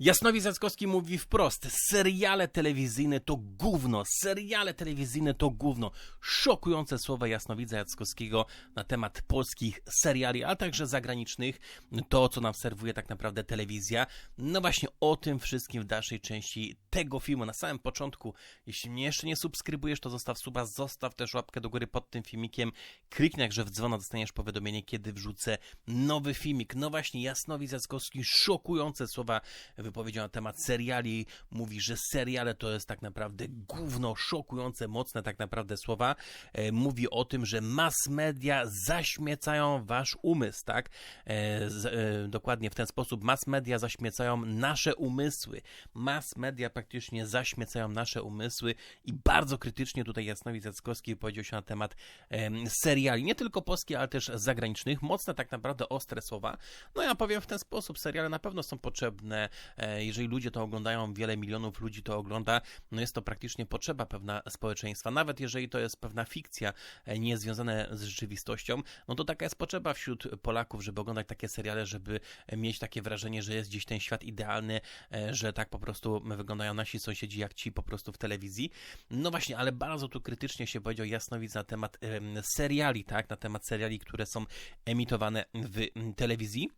Jasnowi Zackowski mówi wprost, seriale telewizyjne to gówno, seriale telewizyjne to gówno. Szokujące słowa Jasnowidza Jackowskiego na temat polskich seriali, a także zagranicznych, to co nam serwuje tak naprawdę telewizja. No właśnie o tym wszystkim w dalszej części tego filmu. Na samym początku, jeśli mnie jeszcze nie subskrybujesz, to zostaw suba, zostaw też łapkę do góry pod tym filmikiem, kliknij jakże w dzwona, dostaniesz powiadomienie, kiedy wrzucę nowy filmik. No właśnie, Jasnowi Zackowski, szokujące słowa wypowiedział na temat seriali. Mówi, że seriale to jest tak naprawdę gówno, szokujące, mocne tak naprawdę słowa. E, mówi o tym, że mass media zaśmiecają wasz umysł, tak? E, e, dokładnie w ten sposób mass media zaśmiecają nasze umysły. Mass media praktycznie zaśmiecają nasze umysły i bardzo krytycznie tutaj Jasnowi Zackowski powiedział się na temat em, seriali, nie tylko polskich, ale też zagranicznych. Mocne tak naprawdę ostre słowa. No ja powiem w ten sposób, seriale na pewno są potrzebne, jeżeli ludzie to oglądają, wiele milionów ludzi to ogląda, no jest to praktycznie potrzeba pewna społeczeństwa, nawet jeżeli to jest pewna fikcja, e, nie związane z rzeczywistością, no to taka jest potrzeba wśród Polaków, żeby oglądać takie seriale, żeby mieć takie wrażenie, że jest gdzieś ten świat idealny, e, że tak po prostu wyglądają nasi sąsiedzi jak ci po prostu w telewizji. No właśnie, ale bardzo tu krytycznie się powiedział Jasnowidz na temat em, seriali, tak, na temat seriali, które są emitowane w m, telewizji.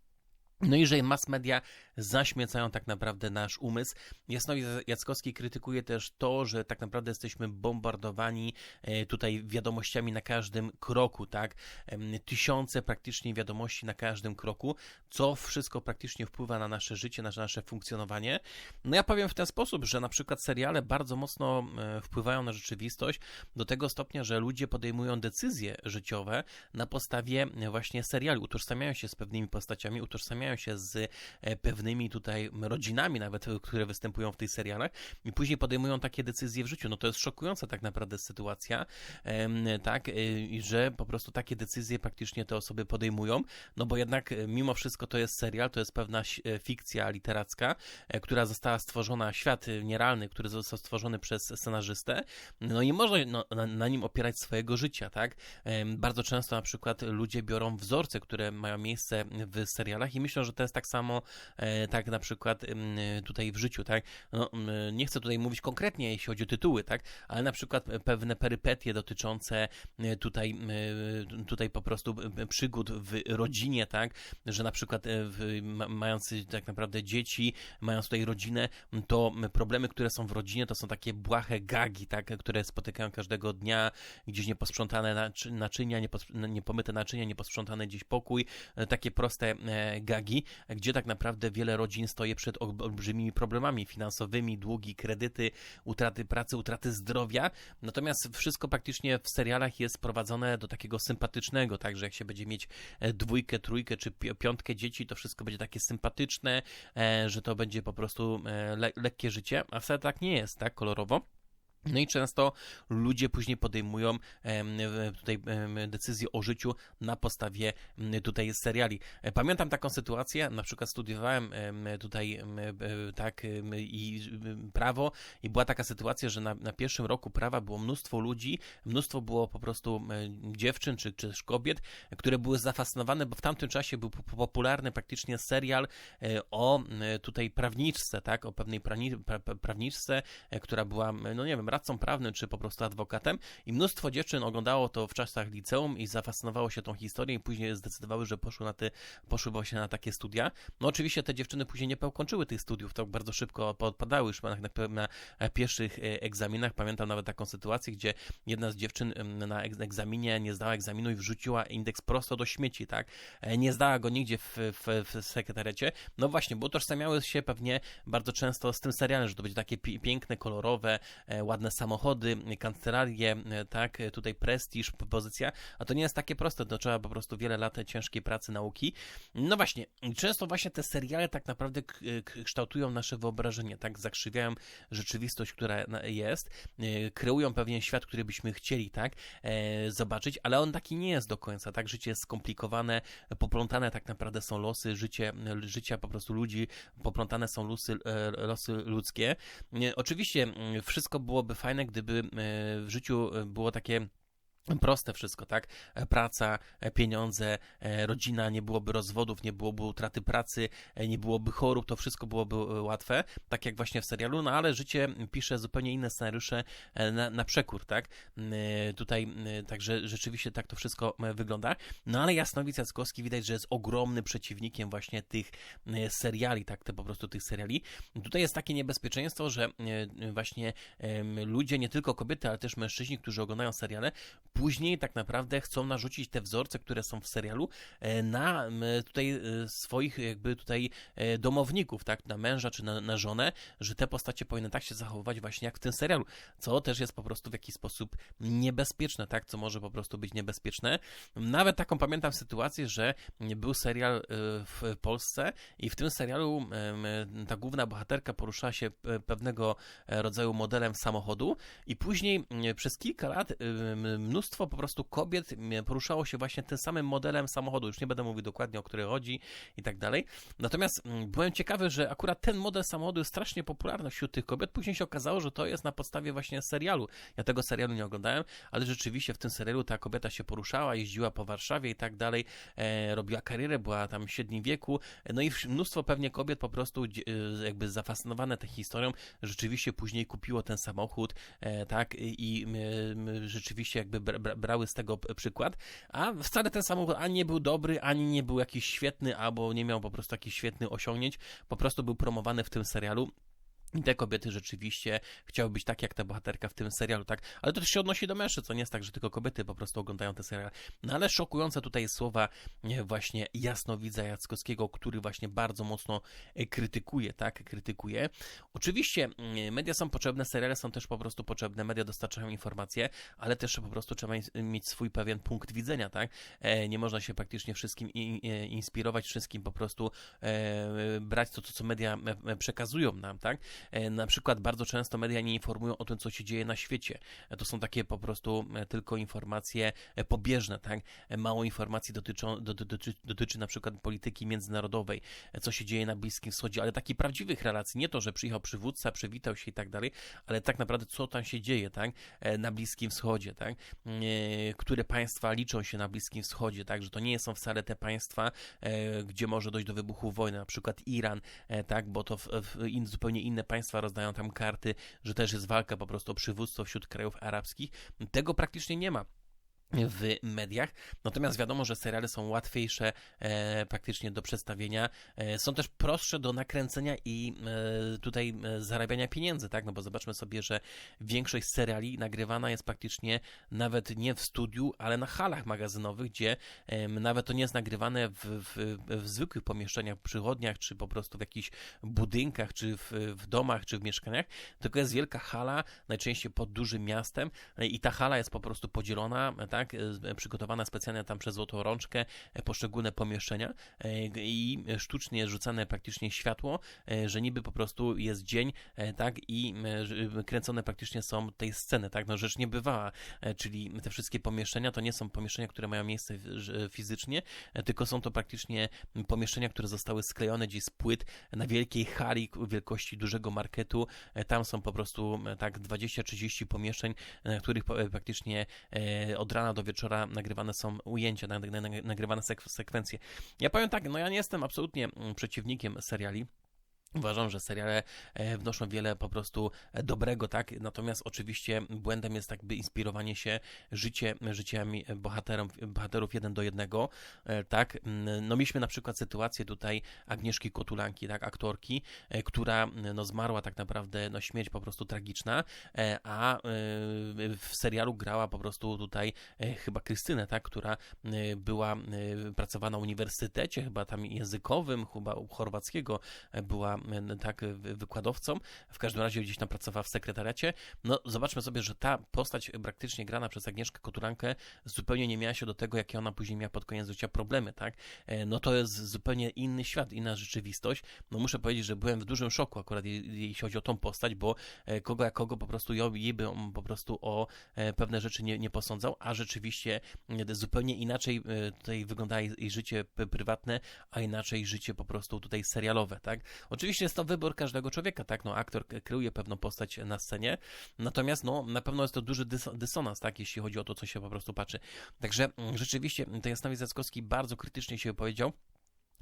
No i że mass media zaśmiecają tak naprawdę nasz umysł. Jasnowi Jackowski krytykuje też to, że tak naprawdę jesteśmy bombardowani e, tutaj wiadomościami na każdym kroku, tak? Tysiące praktycznie wiadomości na każdym kroku, co wszystko praktycznie wpływa na nasze życie, na nasze funkcjonowanie. No ja powiem w ten sposób, że na przykład seriale bardzo mocno e, wpływają na rzeczywistość do tego stopnia, że ludzie podejmują decyzje życiowe na podstawie właśnie seriali, utożsamiają się z pewnymi postaciami, utożsamiają się z e, pewnymi tutaj rodzinami nawet, e, które występują w tych serialach i później podejmują takie decyzje w życiu. No to jest szokująca tak naprawdę sytuacja, tak, e, że po prostu takie decyzje praktycznie te osoby podejmują, no bo jednak mimo wszystko to jest serial, to jest pewna fikcja literacka, która została stworzona, świat nierealny, który został stworzony przez scenarzystę, no i można no, na, na nim opierać swojego życia, tak? Bardzo często na przykład ludzie biorą wzorce, które mają miejsce w serialach i myślą, że to jest tak samo, e, tak na przykład em, tutaj w życiu, tak? No, m, nie chcę tutaj mówić konkretnie, jeśli chodzi o tytuły, tak? Ale na przykład pewne perypetie dotyczące e, tutaj, e, tutaj po prostu e, przygód w rodzinie, tak? Że na przykład e, w, ma, mając tak naprawdę dzieci, mając tutaj rodzinę, to problemy, które są w rodzinie, to są takie błahe gagi, tak? Które spotykają każdego dnia, gdzieś nieposprzątane naczy- naczynia, niepomyte naczynia, nieposprzątany gdzieś pokój, e, takie proste e, gdzie tak naprawdę wiele rodzin stoi przed ol- olbrzymimi problemami finansowymi, długi, kredyty, utraty pracy, utraty zdrowia. Natomiast wszystko praktycznie w serialach jest prowadzone do takiego sympatycznego, tak, że jak się będzie mieć e, dwójkę, trójkę czy pi- piątkę dzieci, to wszystko będzie takie sympatyczne, e, że to będzie po prostu e, le- lekkie życie, a wcale tak nie jest, tak, kolorowo. No i często ludzie później podejmują tutaj decyzje o życiu na podstawie tutaj seriali. E, Pamiętam taką sytuację, na przykład studiowałem em, tutaj e, tak i prawo i była taka sytuacja, że na, na pierwszym roku prawa było mnóstwo ludzi, mnóstwo było po prostu dziewczyn czy, czy kobiet, które były zafascynowane, bo w tamtym czasie był po- popularny praktycznie serial e, o tutaj prawniczce, tak, o pewnej prawni, pra, pra- prawniczce, która była, no nie wiem, radcą prawnym, czy po prostu adwokatem i mnóstwo dziewczyn oglądało to w czasach liceum i zafascynowało się tą historią i później zdecydowały, że poszły na te, poszły właśnie na takie studia. No oczywiście te dziewczyny później nie ukończyły tych studiów, to bardzo szybko podpadały już na, na, na pierwszych e, egzaminach. Pamiętam nawet taką sytuację, gdzie jedna z dziewczyn em, na egz- egzaminie nie zdała egzaminu i wrzuciła indeks prosto do śmieci, tak? E, Nie zdała go nigdzie w, w, w. No właśnie, bo utożsamiały się pewnie bardzo często z tym serialem, że to będzie takie pi- piękne, kolorowe, e, ładne samochody, kancelarie, tak, tutaj prestiż, pozycja, a to nie jest takie proste, to trzeba po prostu wiele lat ciężkiej pracy, nauki. No właśnie, często właśnie te seriale tak naprawdę kształtują nasze wyobrażenie, tak, zakrzywiają rzeczywistość, która jest, e, kreują pewien świat, który byśmy chcieli, tak, e, zobaczyć, ale on taki nie jest do końca, tak, życie jest skomplikowane, poplątane tak naprawdę są losy życie, życia po prostu ludzi, poplątane są losy, e, losy ludzkie. Oczywiście mm, wszystko byłoby fajne, gdyby e, w życiu e, było takie Proste wszystko, tak? E, praca, e, pieniądze, e, rodzina, nie byłoby rozwodów, nie byłoby utraty pracy, nie byłoby chorób, to wszystko byłoby łatwe, tak jak właśnie w serialu, no ale życie pisze zupełnie inne scenariusze na, na przekór, tak? Tutaj, także rzeczywiście tak to wszystko wygląda. No ale Jasnowic Jackowski widać, że jest ogromnym przeciwnikiem właśnie tych seriali, tak? Te po prostu tych seriali. Tutaj jest takie niebezpieczeństwo, że właśnie ludzie, nie tylko kobiety, ale też mężczyźni, którzy oglądają seriale, później tak naprawdę chcą narzucić te wzorce, które są w serialu e, na tutaj e, swoich jakby tutaj e, domowników, tak, na męża czy na, na żonę, że te postacie powinny tak się zachowywać właśnie jak w tym serialu, co też jest po prostu w jakiś sposób niebezpieczne, tak, co może po prostu być niebezpieczne. Nawet taką pamiętam sytuację, że był serial w Polsce i w tym serialu ta główna bohaterka poruszała się pewnego rodzaju modelem samochodu i później przez kilka lat mnóstwo mnóstwo po prostu kobiet poruszało się właśnie tym samym modelem samochodu. Już nie będę mówił dokładnie o który chodzi i tak dalej. Natomiast byłem ciekawy, że akurat ten model samochodu jest strasznie popularny wśród tych kobiet. Później się okazało, że to jest na podstawie właśnie serialu. Ja tego serialu nie oglądałem, ale rzeczywiście w tym serialu ta kobieta się poruszała, jeździła po Warszawie i tak dalej, e, robiła karierę, była tam w średnim wieku. No i mnóstwo pewnie kobiet po prostu e, jakby zafascynowane tą historią, rzeczywiście później kupiło ten samochód, e, tak, i e, rzeczywiście jakby brały z tego przykład, a wcale ten samochód ani nie był dobry, ani nie był jakiś świetny, albo nie miał po prostu jakichś świetnych osiągnięć, po prostu był promowany w tym serialu. I te kobiety rzeczywiście chciały być tak jak ta bohaterka w tym serialu, tak? Ale to też się odnosi do mężczyzn, co nie jest tak, że tylko kobiety po prostu oglądają te seriale. No ale szokujące tutaj słowa właśnie Jasnowidza Jackowskiego, który właśnie bardzo mocno e, krytykuje, tak? Krytykuje. Oczywiście mm, media są potrzebne, seriale są też po prostu potrzebne, media dostarczają informacje, ale też po prostu trzeba mieć swój pewien punkt widzenia, tak? E, nie można się praktycznie wszystkim e, inspirować, wszystkim po prostu brać to, co media przekazują nam, tak? E, na przykład bardzo często media nie informują o tym, co się dzieje na świecie. E, to są takie po prostu e, tylko informacje pobieżne, tak? Mało informacji dotyczą, dotyczy, dotyczy na przykład polityki międzynarodowej, co się dzieje na Bliskim Wschodzie, ale takich prawdziwych relacji, nie to, że przyjechał przywódca, przywitał się i tak dalej, ale tak naprawdę co tam się dzieje, tak? Na Bliskim Wschodzie, tak? Które państwa liczą się na Bliskim Wschodzie, tak? Że to nie są wcale te państwa, gdzie może dojść do wybuchu wojny, na przykład Iran, tak? Bo to w, w in, zupełnie inne państwa rozdają tam karty, że też jest walka po prostu o przywództwo wśród krajów arabskich. Tego praktycznie nie ma w mediach. Natomiast wiadomo, że seriale są łatwiejsze e, praktycznie do przedstawienia. E, są też prostsze do nakręcenia i e, tutaj e, zarabiania pieniędzy, tak? No bo zobaczmy sobie, że większość seriali nagrywana jest praktycznie nawet nie w studiu, ale na halach magazynowych, gdzie nawet to nie jest nagrywane w, w, w zwykłych pomieszczeniach, przychodniach, czy po prostu w jakichś budynkach, czy w, w domach, czy w mieszkaniach, tylko jest wielka hala, najczęściej pod dużym miastem e, i ta hala jest po prostu podzielona, tak? Tak, e, przygotowana specjalnie tam przez złotą rączkę, e, poszczególne pomieszczenia e, i sztucznie rzucane praktycznie światło, że niby po prostu jest dzień, tak, i kręcone praktycznie są tej sceny, tak, no rzecz niebywała, czyli te wszystkie pomieszczenia to nie są pomieszczenia, które mają miejsce fizycznie, tylko są to praktycznie pomieszczenia, które zostały sklejone gdzieś z płyt na wielkiej hali wielkości dużego marketu, tam są po prostu tak 20-30 pomieszczeń, na których praktycznie od rana do wieczora nagrywane są ujęcia, nagrywane sek sekwencje. Ja powiem tak, no ja nie jestem absolutnie mm, przeciwnikiem seriali. Uważam, że seriale e, wnoszą wiele po prostu e, dobrego, tak? Natomiast oczywiście błędem jest jakby inspirowanie się życie, życiami bohaterów, bohaterów jeden do jednego, e, tak? Mm, no mieliśmy na przykład sytuację tutaj Agnieszki Kotulanki, tak? Aktorki, która no zmarła tak naprawdę, no śmierć po prostu tragiczna, a w serialu grała po prostu tutaj chyba Krystynę, tak? Która była, pracowała na uniwersytecie chyba tam językowym, chyba chorwackiego była tak wykładowcą, w każdym razie gdzieś tam pracowała w sekretariacie. No zobaczmy sobie, że ta postać praktycznie grana przez Agnieszkę Koturankę zupełnie nie miała się do tego, jakie ona później miała pod koniec życia problemy, tak? E, no to jest zupełnie inny świat, inna rzeczywistość. No muszę powiedzieć, że byłem w dużym szoku akurat jeśli chodzi o tą postać, bo e, kogo jak kogo po prostu jej by on po prostu o e, pewne rzeczy nie, nie posądzał, a rzeczywiście zupełnie inaczej tutaj wygląda jej życie prywatne, a inaczej życie po prostu tutaj serialowe, tak? Oczywiście Oczywiście jest to wybór każdego człowieka, tak? No, aktor kreuje pewną postać na scenie, natomiast no, na pewno jest to duży dys- dysonans, tak? Jeśli chodzi o to, co się po prostu patrzy. Także mm, rzeczywiście ten Jasnowiec Jackowski bardzo krytycznie się wypowiedział.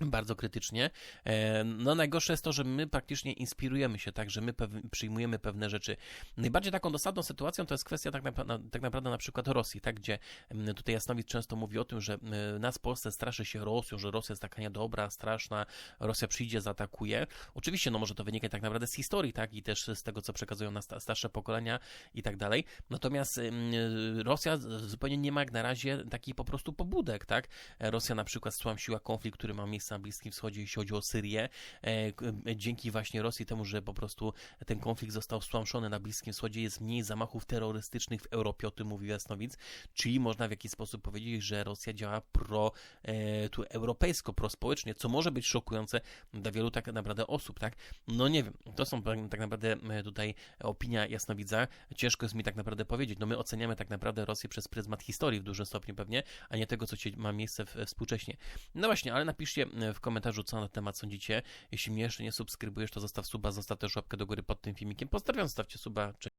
Bardzo krytycznie. E, No najgorsze jest to, że my praktycznie inspirujemy się, tak, że my pew- przyjmujemy pewne rzeczy. Najbardziej taką dosadną sytuacją to jest kwestia tak, napra- na, tak naprawdę na przykład Rosji, tak, gdzie tutaj Jasnowicz często mówi o tym, że nas w Polsce straszy się Rosją, że Rosja jest taka niedobra, straszna, Rosja przyjdzie, zaatakuje. Oczywiście, no może to wynika tak naprawdę z historii, tak, i też z tego, co przekazują nas sta- starsze pokolenia i tak dalej. Natomiast Rosja z- zupełnie nie ma jak na razie takich po prostu pobudek, tak. Rosja na przykład stłamsiła konflikt, który ma miejsce na Bliskim Wschodzie, jeśli chodzi o Syrię. E, Dzięki właśnie Rosji temu, że po prostu ten konflikt został stłamszony na Bliskim Wschodzie, jest mniej zamachów terrorystycznych w Europie, o tym mówił Jasnowic, czyli można w jakiś sposób powiedzieć, że Rosja działa pro, e, tu europejsko, prospołecznie, co może być szokujące dla wielu tak naprawdę osób, tak? No nie wiem, to są tak naprawdę e, tutaj opinia Jasnowidza. Ciężko jest mi tak naprawdę powiedzieć. No my oceniamy tak naprawdę Rosję przez pryzmat historii w dużym stopniu pewnie, a nie tego, co ma miejsce współcześnie. No właśnie, ale napiszcie w komentarzu, co na temat sądzicie. Jeśli mnie jeszcze nie subskrybujesz, to zostaw suba, zostaw też łapkę do góry pod tym filmikiem. Pozdrawiam, zostawcie suba. Cześć.